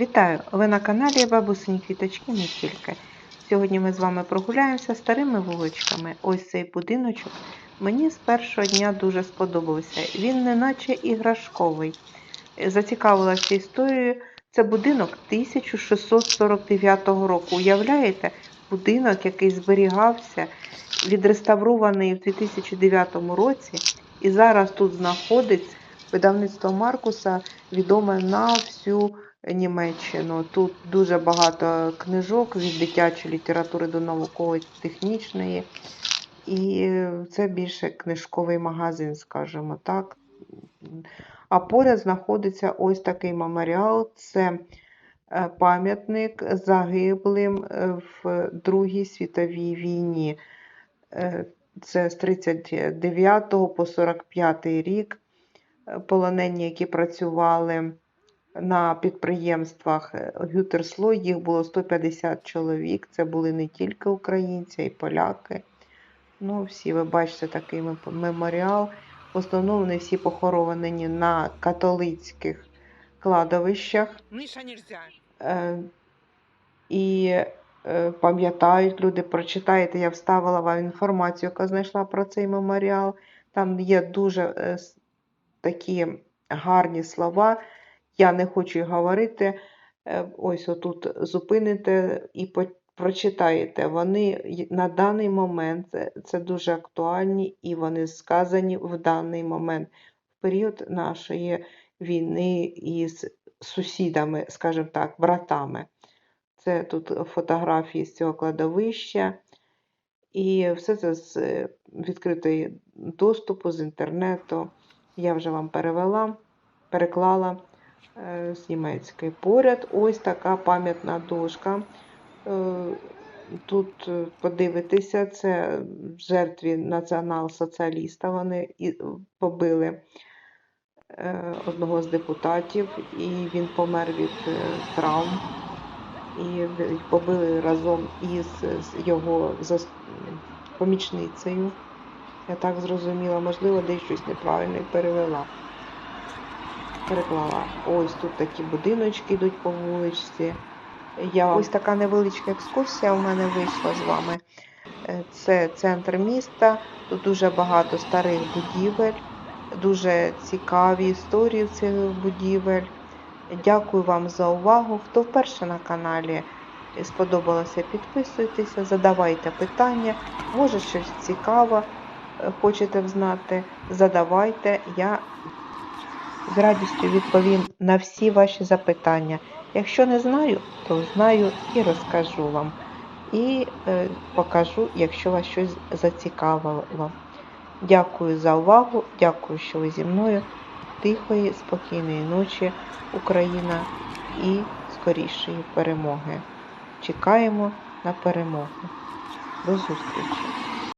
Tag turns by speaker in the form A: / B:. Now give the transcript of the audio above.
A: Вітаю! Ви на каналі Бабусині Квіточки не тільки. Сьогодні ми з вами прогуляємося старими вуличками. Ось цей будиночок мені з першого дня дуже сподобався. Він не наче іграшковий. Зацікавилася історією. Це будинок 1649 року. Уявляєте, будинок, який зберігався, відреставрований в 2009 році, і зараз тут знаходиться видавництво Маркуса, відоме на всю Німеччину. Тут дуже багато книжок від дитячої літератури до науково-технічної. І це більше книжковий магазин, скажімо так. А поряд знаходиться ось такий меморіал. Це е, пам'ятник загиблим е, в Другій світовій війні. Е, Це з 39 по 45 рік полонені, які працювали на підприємствах е, Гютерслой, їх було 150 чоловік. Це були не тільки українці, а й поляки. Ну, всі ви бачите такий меморіал. В основному вони всі похоронені на католицьких кладовищах. Е, і е, пам'ятають люди, прочитаєте, я вставила вам інформацію, яка знайшла про цей меморіал. Там є дуже такі гарні слова. Я не хочу говорити. Е, Ось отут зупините і прочитаєте. Вони на даний момент це, це дуже актуальні і вони сказані в даний момент, в період нашої війни із сусідами, скажімо так, братами. Це тут фотографії з цього кладовища. І все це з е, відкритої доступу з інтернету. Я вже вам перевела, переклала е, з німецької. Поряд ось така пам'ятна дошка. Е, Тут е, подивитися, це жертві націонал-соціаліста. Вони побили е, одного з депутатів, і він помер від е, травм. І побили разом із його помічницею. Я так зрозуміла, можливо, десь щось неправильно перевела. Переклала. Ось тут такі будиночки йдуть по вуличці. Я... Ось така невеличка екскурсія у мене вийшла з вами. Е, Це центр міста. Тут дуже багато старих будівель, дуже цікаві історії цих будівель. Дякую вам за увагу. Хто вперше на каналі сподобалося, підписуйтеся, задавайте питання. Може щось цікаве е, хочете знати, задавайте. Я з радістю відповім на всі ваші запитання. Якщо не знаю, то знаю і розкажу вам. І е, покажу, якщо вас щось зацікавило. Дякую за увагу, дякую, що ви зі мною. Тихої, спокійної ночі, Україна і скорішої перемоги. Чекаємо на перемогу. До зустрічі!